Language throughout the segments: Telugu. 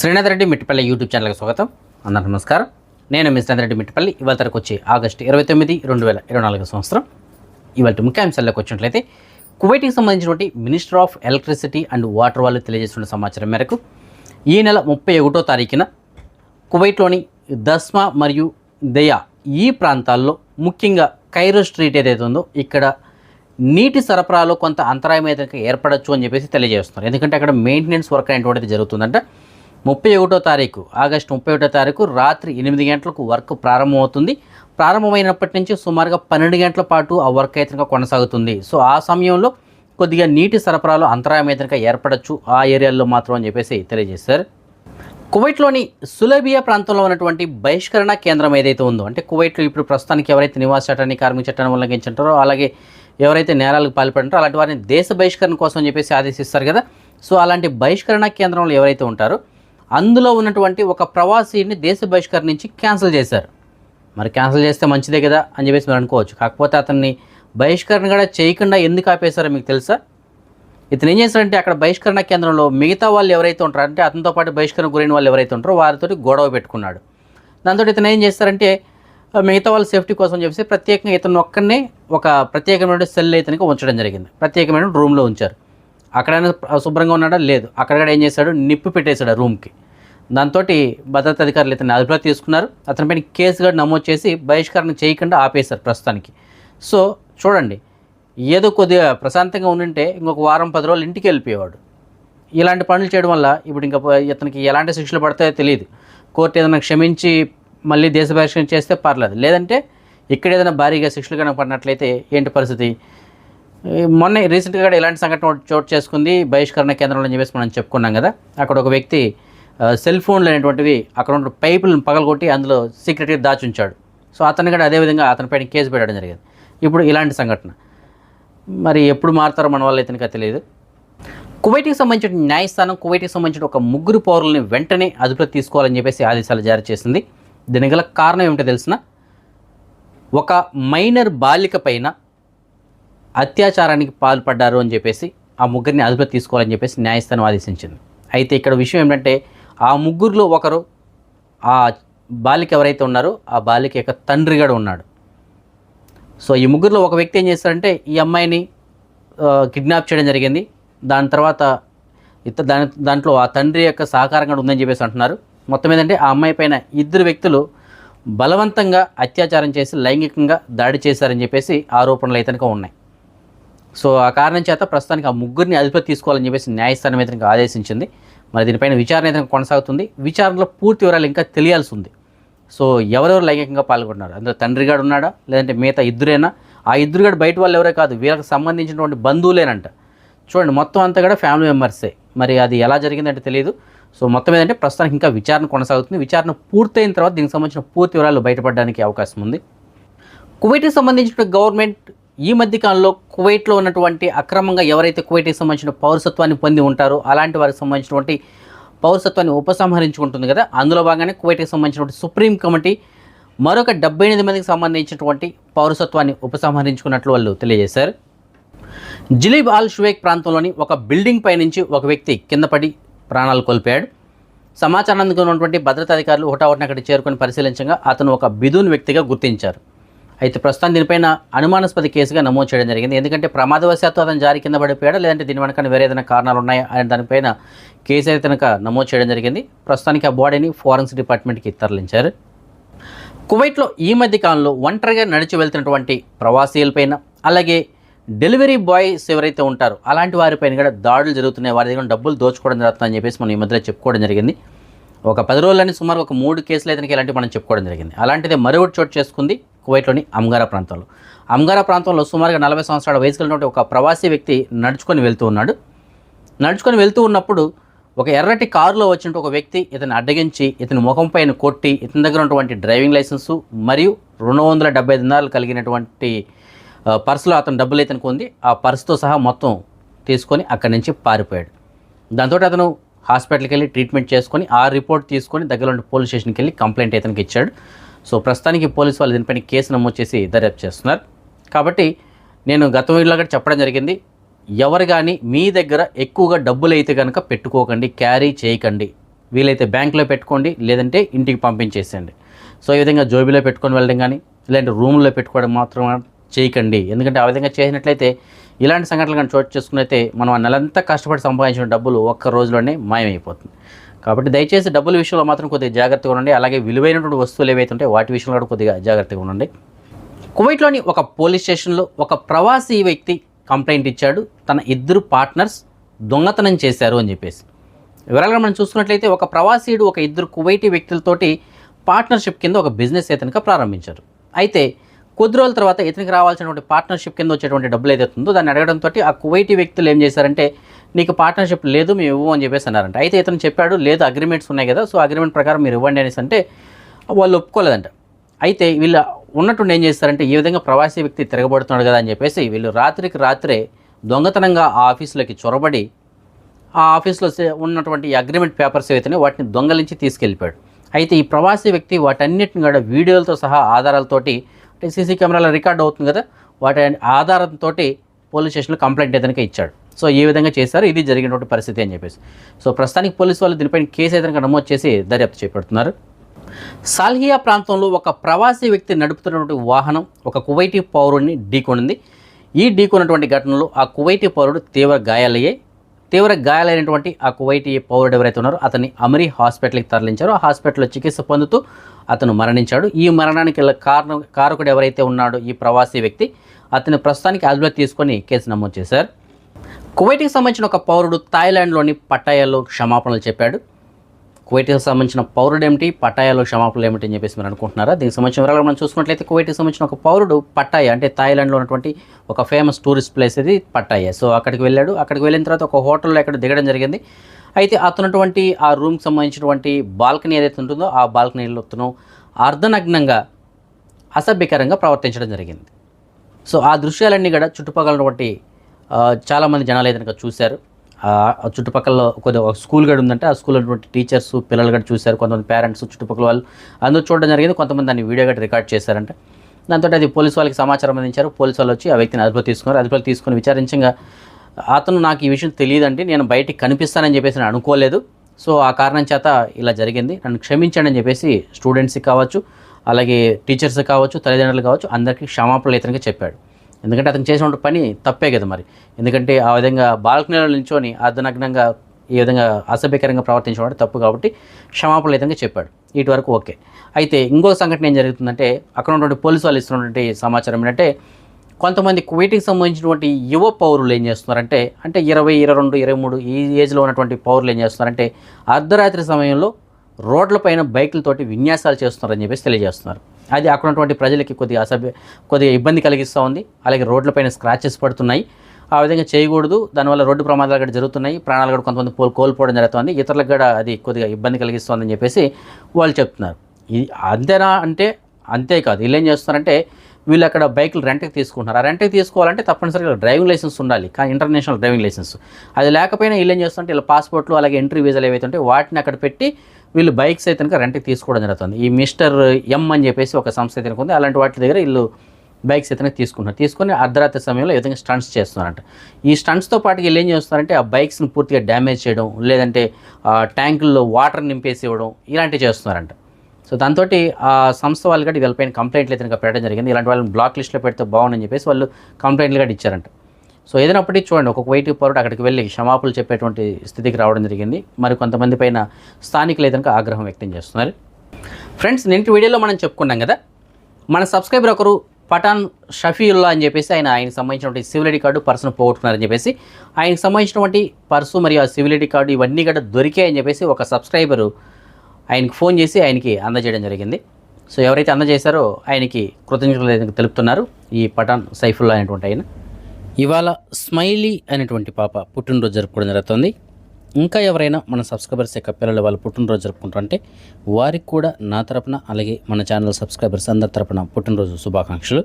శ్రీనాథ్ రెడ్డి మిట్టిపల్లి యూట్యూబ్ ఛానల్కి స్వాగతం. అందరూ నమస్కారం. నేను మీ శ్రీనాథ్ రెడ్డి మిట్టిపల్లి. ఇవాళ తరకు వచ్చి ఆగస్టు ఇరవై తొమ్మిది రెండు వేల ఇరవై నాలుగు సంవత్సరం. ఇవాళ ముఖ్యాంశాల్లోకి వచ్చినట్లయితే కువైట్కి సంబంధించినటువంటి minister of electricity and water వాళ్ళు తెలియజేస్తున్న సమాచారం మేరకు ఈ నెల ముప్పై ఒకటో తారీఖున కువైట్లోని దస్మా మరియు దయా ఈ ప్రాంతాల్లో ముఖ్యంగా కైరో స్ట్రీట్ ఏదైతే ఉందో ఇక్కడ నీటి సరఫరాలో కొంత అంతరాయం అయితే ఏర్పడచ్చు అని చెప్పేసి తెలియజేస్తున్నారు. ఎందుకంటే అక్కడ మెయింటెనెన్స్ వర్క్ అనేటువంటిది జరుగుతుందంట. ముప్పై ఒకటో తారీఖు ఆగస్టు ముప్పై ఒకటో తారీఖు రాత్రి ఎనిమిది గంటలకు వర్క్ ప్రారంభమవుతుంది. ప్రారంభమైనప్పటి నుంచి సుమారుగా పన్నెండు గంటల పాటు ఆ వర్క్ అయితే కొనసాగుతుంది. సో ఆ సమయంలో కొద్దిగా నీటి సరఫరాలో అంతరాయం అయితే ఏర్పడచ్చు. ఆ ఏరియాల్లో మాత్రం అని చెప్పేసి తెలియజేశారు. కువైట్లోని సులబియా ప్రాంతంలో ఉన్నటువంటి బహిష్కరణ కేంద్రం ఏదైతే ఉందో అంటే కువైట్లో ఇప్పుడు ప్రస్తుతానికి ఎవరైతే నివాస చట్టాన్ని కార్మిక చట్టాన్ని ఉల్లంఘించుంటారో అలాగే ఎవరైతే నేరాలకు పాల్పడంటారో అలాంటి వారిని దేశ బహిష్కరణ కోసం చెప్పేసి ఆదేశిస్తారు కదా. సో అలాంటి బహిష్కరణ కేంద్రంలో ఎవరైతే ఉంటారో అందులో ఉన్నటువంటి ఒక ప్రవాసీని దేశ బహిష్కరణ నుంచి క్యాన్సిల్ చేశారు. మరి క్యాన్సిల్ చేస్తే మంచిదే కదా అని చెప్పేసి మీరు అనుకోవచ్చు. కాకపోతే అతన్ని బహిష్కరణ కూడా చేయకుండా ఎందుకు ఆపేశారో మీకు తెలుసా? ఇతను ఏం చేశారంటే అక్కడ బహిష్కరణ కేంద్రంలో మిగతా వాళ్ళు ఎవరైతే ఉంటారో అంటే అతనితో పాటు బహిష్కరణ గురైన వాళ్ళు ఎవరైతే ఉంటారో వారితో గొడవ పెట్టుకున్నాడు. దాంతో ఇతను ఏం చేస్తారంటే మిగతా వాళ్ళ సేఫ్టీ కోసం చెప్పేసి ప్రత్యేకంగా ఇతను ఒక్కనే ఒక ప్రత్యేకమైన సెల్ ఇతనికి ఉంచడం జరిగింది. ప్రత్యేకమైన రూమ్లో ఉంచారు. అక్కడైనా శుభ్రంగా ఉన్నాడా? లేదు. అక్కడ కూడా ఏం చేశాడు? నిప్పు పెట్టేశాడు ఆ రూమ్కి. దాంతో భద్రతా అధికారులు ఇతన్ని అదుపులో తీసుకున్నారు. అతనిపైన కేసు కూడా నమోదు చేసి బహిష్కరణ చేయకుండా ఆపేశారు ప్రస్తుతానికి. సో చూడండి. ఏదో కొద్దిగా ప్రశాంతంగా ఉండింటే ఇంకొక వారం పది రోజులు ఇంటికి వెళ్ళిపోయేవాడు. ఇలాంటి పనులు చేయడం వల్ల ఇప్పుడు ఇంకా ఇతనికి ఎలాంటి శిక్షలు పడతాయో తెలియదు. కోర్టు ఏదైనా క్షమించి మళ్ళీ దేశ బహిష్కరణ చేస్తే పర్లేదు. లేదంటే ఇక్కడ ఏదైనా భారీగా శిక్షలు కనుక పడినట్లయితే ఏంటి పరిస్థితి? మొన్న రీసెంట్గా కూడా ఇలాంటి సంఘటన చోటు చేసుకుంది. బహిష్కరణ కేంద్రంలో అని చెప్పేసి మనం చెప్పుకున్నాం కదా. అక్కడ ఒక వ్యక్తి సెల్ ఫోన్లు అనేటువంటివి అక్కడ ఉన్న పైపులను పగలగొట్టి అందులో సీక్రెట్గా దాచి ఉంచాడు. సో అతను కూడా అదేవిధంగా అతనిపైన కేసు పెట్టడం జరిగింది. ఇప్పుడు ఇలాంటి సంఘటన. మరి ఎప్పుడు మారుతారో మన వాళ్ళు ఇతనికి తెలియదు. కువైట్కి సంబంధించిన న్యాయస్థానం కువైట్కి సంబంధించిన ఒక ముగ్గురు పౌరుల్ని వెంటనే అదుపులో తీసుకోవాలని చెప్పేసి ఆదేశాలు జారీ చేసింది. దీనికి గల కారణం ఏమిటో తెలిసిన? ఒక మైనర్ బాలిక పైన అత్యాచారానికి పాల్పడ్డారు అని చెప్పేసి ఆ ముగ్గురిని అదుపులో తీసుకోవాలని చెప్పేసి న్యాయస్థానం ఆదేశించింది. అయితే ఇక్కడ విషయం ఏంటంటే ఆ ముగ్గురులో ఒకరు ఆ బాలిక ఎవరైతే ఉన్నారో ఆ బాలిక యొక్క తండ్రి కూడా ఉన్నాడు. సో ఈ ముగ్గురులో ఒక వ్యక్తి ఏం చేస్తారంటే ఈ అమ్మాయిని కిడ్నాప్ చేయడం జరిగింది. దాని తర్వాత ఇత దాని దాంట్లో ఆ తండ్రి యొక్క సహకారం కూడా ఉందని చెప్పేసి అంటున్నారు. మొత్తం ఏంటంటే ఆ అమ్మాయి పైన ఇద్దరు వ్యక్తులు బలవంతంగా అత్యాచారం చేసి లైంగికంగా దాడి చేశారని చెప్పేసి ఆరోపణలు అయితే ఉన్నాయి. సో ఆ కారణం చేత ప్రస్తుతానికి ఆ ముగ్గురిని అదుపులో తీసుకోవాలని చెప్పేసి న్యాయస్థానం అయితే ఆదేశించింది. మరి దీనిపైన విచారణ అయితే కొనసాగుతుంది. విచారణలో పూర్తి వివరాలు ఇంకా తెలియాల్సి ఉంది. సో ఎవరెవరు లైంగికంగా పాల్గొన్నారు అందులో తండ్రిగాడు ఉన్నాడా? లేదంటే మిగతా ఇద్దరేనా? ఆ ఇద్దరు బయట వాళ్ళు ఎవరే కాదు వీళ్ళకి సంబంధించినటువంటి బంధువులేనంట. చూడండి మొత్తం అంతా కూడా ఫ్యామిలీ మెంబర్సే మరి అది ఎలా జరిగిందంటే తెలియదు సో మొత్తం ఏంటంటే ప్రస్తుతానికి ఇంకా విచారణ కొనసాగుతుంది. విచారణ పూర్తయిన తర్వాత దీనికి సంబంధించిన పూర్తి వివరాలు బయటపడడానికి అవకాశం ఉంది. కువైట్కి సంబంధించిన గవర్నమెంట్ ఈ మధ్యకాలంలో కువైట్లో ఉన్నటువంటి అక్రమంగా ఎవరైతే కువైట్కి సంబంధించిన పౌరసత్వాన్ని పొంది ఉంటారో అలాంటి వారికి సంబంధించినటువంటి పౌరసత్వాన్ని ఉపసంహరించుకుంటుంది కదా. అందులో భాగంగానే కువైట్కి సంబంధించినటువంటి సుప్రీం కమిటీ మరొక డెబ్బై ఎనిమిది మందికి సంబంధించినటువంటి పౌరసత్వాన్ని ఉపసంహరించుకున్నట్లు వాళ్ళు తెలియజేశారు. జిలీబ్ ఆల్ షువేక్ ప్రాంతంలోని ఒక బిల్డింగ్ పై నుంచి ఒక వ్యక్తి కింద పడి ప్రాణాలు కోల్పోయాడు. సమాచారం అందుకున్నటువంటి భద్రతా అధికారులు హుటాహుటిన అక్కడ చేరుకొని పరిశీలించగా అతను ఒక బిదూన్ వ్యక్తిగా గుర్తించారు. అయితే ప్రస్తుతం దీనిపైన అనుమానాస్పద కేసుగా నమోదు చేయడం జరిగింది. ఎందుకంటే ప్రమాదవశాత్తు అతను జారి కింద పడిపోయాడా లేదంటే దీని వెనక వేరే ఏదైనా కారణాలు ఉన్నాయా అనే దానిపైన కేసు అయితే కనుక నమోదు చేయడం జరిగింది. ప్రస్తుతానికి ఆ బాడీని ఫారెన్స్ డిపార్ట్మెంట్కి తరలించారు. కువైట్లో ఈ మధ్య కాలంలో ఒంటరిగా నడిచి వెళ్తున్నటువంటి ప్రవాసీలపైన అలాగే డెలివరీ బాయ్స్ ఎవరైతే ఉంటారో అలాంటి వారిపైన కూడా దాడులు జరుగుతున్నాయి. వారి దగ్గర డబ్బులు దోచుకోవడం జరుగుతుందని చెప్పేసి మనం ఈ మధ్యలో చెప్పుకోవడం జరిగింది. ఒక పది రోజులని సుమారు ఒక మూడు కేసులు అయితే ఇలాంటివి మనం చెప్పుకోవడం జరిగింది. అలాంటిదే మరొకటి చోటు చేసుకుంది. కువైట్లోని అమ్గారా ప్రాంతంలో. అమ్గారా ప్రాంతంలో సుమారుగా నలభై సంవత్సరాల వయసు కలిగినటువంటి ఒక ప్రవాసీ వ్యక్తి నడుచుకొని వెళ్తూ ఉన్నాడు. నడుచుకొని వెళ్తూ ఉన్నప్పుడు ఒక ఎర్రటి కారులో వచ్చిన ఒక వ్యక్తి ఇతను అడ్డగించి ఇతని ముఖం పైన కొట్టి ఇతని దగ్గర ఉన్నటువంటి డ్రైవింగ్ లైసెన్సు మరియు రెండు వందల డెబ్బై ఐదు దినాలు కలిగినటువంటి పర్సులో అతను డబ్బులు ఇతనికి ఉంది. ఆ పర్సుతో సహా మొత్తం తీసుకొని అక్కడి నుంచి పారిపోయాడు. దాంతో అతను హాస్పిటల్కి వెళ్ళి ట్రీట్మెంట్ చేసుకొని ఆ రిపోర్ట్ తీసుకొని దగ్గరలో ఉన్న పోలీస్ స్టేషన్కి వెళ్ళి కంప్లైంట్ ఇతనికి ఇచ్చాడు. సో ప్రస్తుతానికి పోలీసు వాళ్ళు దీనిపైన కేసు నమోదు చేసి దర్యాప్తు చేస్తున్నారు. కాబట్టి నేను గత వీడియోలో కూడా చెప్పడం జరిగింది ఎవరు కానీ మీ దగ్గర ఎక్కువగా డబ్బులు అయితే కనుక పెట్టుకోకండి క్యారీ చేయకండి. వీలైతే బ్యాంకులో పెట్టుకోండి లేదంటే ఇంటికి పంపించేసేయండి. సో ఈ విధంగా జోబీలో పెట్టుకొని వెళ్ళడం కానీ లేదంటే రూమ్లో పెట్టుకోవడం మాత్రం చేయకండి. ఎందుకంటే ఆ విధంగా చేసినట్లయితే ఇలాంటి సంఘటనలు కానీ చోటు చేసుకున్నైతే మనం ఆ నెలంతా కష్టపడి సంపాదించిన డబ్బులు ఒక్క రోజులోనే మాయమైపోతుంది. కాబట్టి దయచేసి డబ్బుల విషయంలో మాత్రం కొద్దిగా జాగ్రత్తగా ఉండండి. అలాగే విలువైనటువంటి వస్తువులు ఏవైతే ఉంటాయో వాటి విషయంలో కూడా కొద్దిగా జాగ్రత్తగా ఉండండి. కువైట్లోని ఒక పోలీస్ స్టేషన్లో ఒక ప్రవాసీ వ్యక్తి కంప్లైంట్ ఇచ్చాడు. తన ఇద్దరు పార్ట్నర్స్ దొంగతనం చేశారు అని చెప్పేసి. వివరాలుగా మనం చూసుకున్నట్లయితే ఒక ప్రవాసీయుడు ఒక ఇద్దరు కువైటీ వ్యక్తులతోటి పార్ట్నర్షిప్ కింద ఒక బిజినెస్ ఇతనిగా ప్రారంభించారు. అయితే కొద్ది రోజుల తర్వాత ఇతనికి రావాల్సినటువంటి పార్ట్నర్షిప్ కింద వచ్చేటువంటి డబ్బులు ఏదైతే ఉందో దాన్ని అడగడంతో ఆ కువైటీ వ్యక్తులు ఏం చేశారంటే నీకు పార్ట్నర్షిప్ లేదు మేము ఇవ్వము అని చెప్పేసి అన్నారంట. అయితే ఇతను చెప్పాడు లేదు అగ్రిమెంట్స్ ఉన్నాయి కదా సో అగ్రిమెంట్ ప్రకారం మీరు ఇవ్వండి అనేసి అంటే వాళ్ళు ఒప్పుకోలేదంట. అయితే వీళ్ళు ఉన్నట్టుండి ఏం చేస్తారంటే ఈ విధంగా ప్రవాసీ వ్యక్తి తిరగబడుతున్నాడు కదా అని చెప్పేసి వీళ్ళు రాత్రికి రాత్రే దొంగతనంగా ఆ ఆఫీసులోకి చొరబడి ఆ ఆఫీస్లో ఉన్నటువంటి అగ్రిమెంట్ పేపర్స్ ఏవైతే వాటిని దొంగలించి తీసుకెళ్ళిపోయాడు. అయితే ఈ ప్రవాసీ వ్యక్తి వాటన్నిటిని కూడా వీడియోలతో సహా ఆధారాలతోటి అంటే సీసీ కెమెరాలో రికార్డ్ అవుతుంది కదా వాటి ఆధారంతో పోలీస్ స్టేషన్లో కంప్లైంట్ ఏదైనా ఇచ్చాడు. సో ఈ విధంగా చేశారు ఇది జరిగినటువంటి పరిస్థితి అని చెప్పేసి. సో ప్రస్తుతానికి పోలీసు వాళ్ళు దీనిపైన కేసు ఏదైనా నమోదు చేసి దర్యాప్తు చేపడుతున్నారు. సాల్హియా ప్రాంతంలో ఒక ప్రవాసీ వ్యక్తి నడుపుతున్నటువంటి వాహనం ఒక కువైటీ పౌరుడిని ఢీకొనింది. ఈ ఢీకొన్నటువంటి ఘటనలో ఆ కువైటీ పౌరుడు తీవ్ర గాయాలయ్యాయి. తీవ్ర గాయాలైనటువంటి ఆ కువైటీ పౌరుడు ఎవరైతే ఉన్నారో అతన్ని అమరీ హాస్పిటల్కి తరలించారు. ఆ హాస్పిటల్లో చికిత్స పొందుతూ అతను మరణించాడు. ఈ మరణానికి కారణం కారకుడు ఎవరైతే ఉన్నాడో ఈ ప్రవాసీ వ్యక్తి అతని ప్రస్తుతానికి అదుపులో తీసుకొని కేసు నమోదు చేశారు. కువైట్కి సంబంధించిన ఒక పౌరుడు థాయిలాండ్లోని పటాయాలో క్షమాపణలు చెప్పాడు. కువైట్కి సంబంధించిన పౌరుడు ఏమిటి? పట్టాయాలో క్షమాపణలు ఏమిటి అని చెప్పేసి మీరు అనుకుంటున్నారా? దీనికి సంబంధించిన వివరాలు మనం చూసుకున్నట్లయితే కువైట్కి సంబంధించిన ఒక పౌరుడు పట్టాయ అంటే థాయిలాండ్లో ఉన్నటువంటి ఒక ఫేమస్ టూరిస్ట్ ప్లేస్ ఇది పట్టాయ సో అక్కడికి వెళ్ళాడు. అక్కడికి వెళ్ళిన తర్వాత ఒక హోటల్లో ఇక్కడ దిగడం జరిగింది. అయితే అతనటువంటి ఆ రూమ్కి సంబంధించినటువంటి బాల్కనీ ఏదైతే ఉంటుందో ఆ బాల్కనీలో అతను అర్ధనగ్నంగా అసభ్యకరంగా ప్రవర్తించడం జరిగింది. సో ఆ దృశ్యాలన్నీ కూడా చుట్టుపక్కల ఉన్నటువంటి చాలామంది జనాలు ఏదైనా చూశారు. చుట్టుపక్కల కొద్దిగా ఒక స్కూల్ గడి ఉందంటే ఆ స్కూల్ ఉన్నటువంటి టీచర్స్ పిల్లలు కూడా చూశారు. కొంతమంది పేరెంట్స్ చుట్టుపక్కల వాళ్ళు అందరూ చూడడం జరిగింది. కొంతమంది దాన్ని వీడియో గట్టి రికార్డ్ చేశారంట. దాంతో అది పోలీసు వాళ్ళకి సమాచారం అందించారు. పోలీసు వాళ్ళు వచ్చి ఆ వ్యక్తిని అదుపులో తీసుకున్నారు. అదుపులో తీసుకొని విచారించగా అతను నాకు ఈ విషయం తెలియదండి. నేను బయటికి కనిపిస్తానని చెప్పేసి నేను అనుకోలేదు. సో ఆ కారణం చేత ఇలా జరిగింది. నన్ను క్షమించండి అని చెప్పేసి స్టూడెంట్స్కి కావచ్చు అలాగే టీచర్స్ కావచ్చు తల్లిదండ్రులు కావచ్చు అందరికీ క్షమాపణలు ఇతనికి చెప్పాడు. ఎందుకంటే అతను చేసిన పని తప్పే కదా మరి. ఎందుకంటే ఆ విధంగా బాల్కనీలో నిల్చొని అర్ధనగ్నంగా ఈ విధంగా అసభ్యకరంగా ప్రవర్తించడం తప్పు కాబట్టి క్షమాపణ విధంగా చెప్పాడు. ఇటు వరకు ఓకే. అయితే ఇంకో సంఘటన ఏం జరుగుతుందంటే అక్కడ ఉన్నటువంటి పోలీసు వాళ్ళు ఇస్తున్నటువంటి సమాచారం ఏంటంటే కొంతమంది కువైట్కి సంబంధించినటువంటి యువ పౌరులు ఏం చేస్తున్నారంటే అంటే ఇరవై ఇరవై రెండు ఇరవై మూడు ఈ ఏజ్లో ఉన్నటువంటి పౌరులు ఏం చేస్తున్నారంటే అర్ధరాత్రి సమయంలో రోడ్లపైన బైకులతోటి విన్యాసాలు చేస్తున్నారని చెప్పేసి తెలియజేస్తున్నారు. అది అక్కడ ఉన్నటువంటి ప్రజలకి కొద్దిగా అసభ్య కొద్దిగా ఇబ్బంది కలిగిస్తూ ఉంది. అలాగే రోడ్లపైన స్క్రాచెస్ పడుతున్నాయి. ఆ విధంగా చేయకూడదు. దానివల్ల రోడ్డు ప్రమాదాలు కూడా జరుగుతున్నాయి. ప్రాణాలు కూడా కొంతమంది కోల్ కోల్పోవడం జరుగుతుంది. ఇతరులకు కూడా అది కొద్దిగా ఇబ్బంది కలిగిస్తుందని చెప్పేసి వాళ్ళు చెప్తున్నారు. ఇది అంతేనా అంటే అంతే కాదు. వీళ్ళు ఏం చేస్తున్నారంటే వీళ్ళు అక్కడ బైకులు రెంట్కి తీసుకుంటున్నారు. ఆ రెంట్కి తీసుకోవాలంటే తప్పనిసరిగా డ్రైవింగ్ లైసెన్స్ ఉండాలి. కానీ ఇంటర్నేషనల్ డ్రైవింగ్ లైసెన్స్. అది లేకపోయినా వీళ్ళు ఏం చేస్తుంటే వీళ్ళ పాస్పోర్ట్లు అలాగే ఎంట్రీ వీజాలు ఏవైతే ఉంటాయో వాటిని అక్కడ పెట్టి వీళ్ళు బైక్స్ అయితే కనుక రెంట్కి తీసుకోవడం జరుగుతుంది. ఈ మిస్టర్ ఎం అని చెప్పేసి ఒక సంస్థ అయితే ఉంది. అలాంటి వాటి దగ్గర వీళ్ళు బైక్స్ అయితే తీసుకుంటున్నారు. తీసుకొని అర్ధరాత్రి సమయంలో ఈ విధంగా స్టంట్స్ చేస్తున్నారంట. ఈ స్టంట్స్తో పాటు వీళ్ళు ఏం చేస్తున్నారంటే ఆ బైక్స్ని పూర్తిగా డ్యామేజ్ చేయడం లేదంటే ఆ ట్యాంకుల్లో వాటర్ నింపేసి ఇవ్వడం ఇలాంటివి చేస్తున్నారంట. సో దాంతో ఆ సంస్థ వాళ్ళు కూడా వీళ్ళపైన కంప్లైంట్లు అయితే పెట్టడం జరిగింది. ఇలాంటి వాళ్ళని బ్లాక్ లిస్ట్లో పెడితే బాగుందని చెప్పేసి వాళ్ళు కంప్లైంట్లు కూడా ఇచ్చారంట. సో ఏదైనప్పటికీ చూడండి ఒక వైట్ పౌరుడు అక్కడికి వెళ్ళి క్షమాపణలు చెప్పేటువంటి స్థితికి రావడం జరిగింది. మరి కొంతమంది పైన స్థానికులు ఏదైనా ఆగ్రహం వ్యక్తం చేస్తున్నారు. ఫ్రెండ్స్ నిన్నటి వీడియోలో మనం చెప్పుకున్నాం కదా మన సబ్స్క్రైబర్ ఒకరు పఠాన్ షఫీయుల్లా అని చెప్పేసి ఆయన ఆయనకు సంబంధించినటువంటి సివిల్ ఐడి కార్డు పర్సును పోగొట్టుకున్నారని చెప్పేసి ఆయనకు సంబంధించినటువంటి పర్సు మరియు ఆ సివిల్ ఐడి కార్డు ఇవన్నీ కూడా దొరికాయని చెప్పేసి ఒక సబ్స్క్రైబరు ఆయనకు ఫోన్ చేసి ఆయనకి అందజేయడం జరిగింది. సో ఎవరైతే అందజేశారో ఆయనకి కృతజ్ఞతలు తెలుపుతున్నారు ఈ పఠాన్ సైఫుల్లా అనేటువంటి ఆయన. ఇవాళ స్మైలీ అనేటువంటి పాప పుట్టినరోజు జరుపుకోవడం జరుగుతుంది. ఇంకా ఎవరైనా మన సబ్స్క్రైబర్స్ యొక్క పిల్లలు వాళ్ళు పుట్టినరోజు జరుపుకుంటారంటే వారికి కూడా నా తరపున అలాగే మన ఛానల్ సబ్స్క్రైబర్స్ అందరి తరపున పుట్టినరోజు శుభాకాంక్షలు.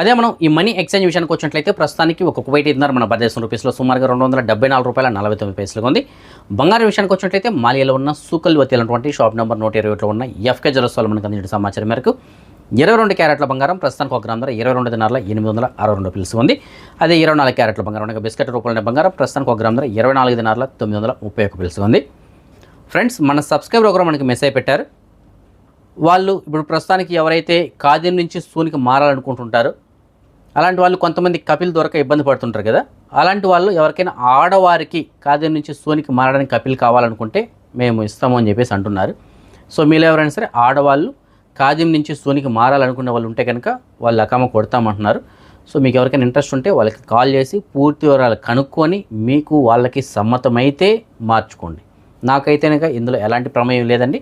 అదే మనం ఈ మనీ ఎక్స్చేంజ్ విషయానికి వచ్చినట్లయితే ప్రస్తుతానికి ఒక కువైట్ ఇద్దరు మన భారతదేశం రూపీస్లో సుమారుగా రెండు వందల డెబ్బై నాలుగు రూపాయల నలభై తొమ్మిది పైసలుగా ఉంది. బంగారం విషయానికి వచ్చినట్లయితే మాలియాలో ఉన్న సూకల్వతి అనేటువంటి షాప్ నెంబర్ నూట ఇరవై ఒకటిలో ఉన్న ఎఫ్కే జలస్వాలు మనకు అందించిన సమాచారం మేరకు ఇరవై రెండు క్యారెట్ల బంగారం ప్రస్తుతానికి ఒక గ్రామ ధర ఇరవై రెండు దినాల ఎనిమిది వందల అరవై రెండు పిలుసు ఉంది. అదే ఇరవై నాలుగు క్యారెట్ల బంగారం అనగా బిస్కెట్ రూపంలో బంగారం ప్రస్తుతానికి ఒక గ్రామ ధర ఇరవై నాలుగు దినాల తొమ్మిది వందల ముప్పై ఒక పిలుసు ఉంది. ఫ్రెండ్స్ మన సబ్స్క్రైబర్ ఒకరు మనకి మెసేజ్ పెట్టారు. వాళ్ళు ఇప్పుడు ప్రస్తుతానికి ఎవరైతే కాద్యం నుంచి సూనికి మారాలనుకుంటుంటారో అలాంటి వాళ్ళు కొంతమంది కపిల్ దొరక ఇబ్బంది పడుతుంటారు కదా అలాంటి వాళ్ళు ఎవరికైనా ఆడవారికి కాద్యం నుంచి సూనికి మారడానికి కపిల్ కావాలనుకుంటే మేము ఇస్తాము అని చెప్పేసి అంటున్నారు. సో మీరు ఎవరైనా సరే ఆడవాళ్ళు కాద్యం నుంచి సోనికి మారాలనుకున్న వాళ్ళు ఉంటే కనుక వాళ్ళు అకామ కొడతామంటున్నారు. సో మీకు ఎవరికైనా ఇంట్రెస్ట్ ఉంటే వాళ్ళకి కాల్ చేసి పూర్తి వివరాలు కనుక్కొని మీకు వాళ్ళకి సమ్మతమైతే మార్చుకోండి. నాకైతే కనుక ఇందులో ఎలాంటి ప్రమేయం లేదండి.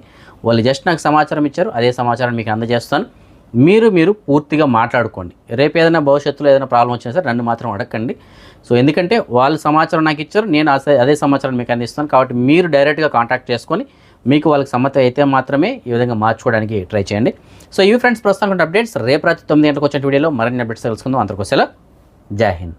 వాళ్ళు జస్ట్ నాకు సమాచారం ఇచ్చారు అదే సమాచారం మీకు అందజేస్తాను. మీరు మీరు పూర్తిగా మాట్లాడుకోండి. రేపు ఏదైనా భవిష్యత్తులో ఏదైనా ప్రాబ్లం వచ్చినా సరే నన్ను మాత్రం అడగండి సో ఎందుకంటే వాళ్ళు సమాచారం నాకు ఇచ్చారు నేను అదే సమాచారం మీకు అందిస్తాను. కాబట్టి మీరు డైరెక్ట్గా కాంటాక్ట్ చేసుకొని మీకు వాళ్ళకి సమ్మతి అయితే మాత్రమే ఈ విధంగా మార్చుకోవడానికి ట్రై చేయండి. సో ఇవి ఫ్రెండ్స్ ప్రస్తుతం అప్డేట్స్. రేపు రాత్రి తొమ్మిది గంటలకు వచ్చిన వీడియోలో మరిన్ని అప్డేట్స్ తెలుసుకుందాం. అంతకు జై హింద్.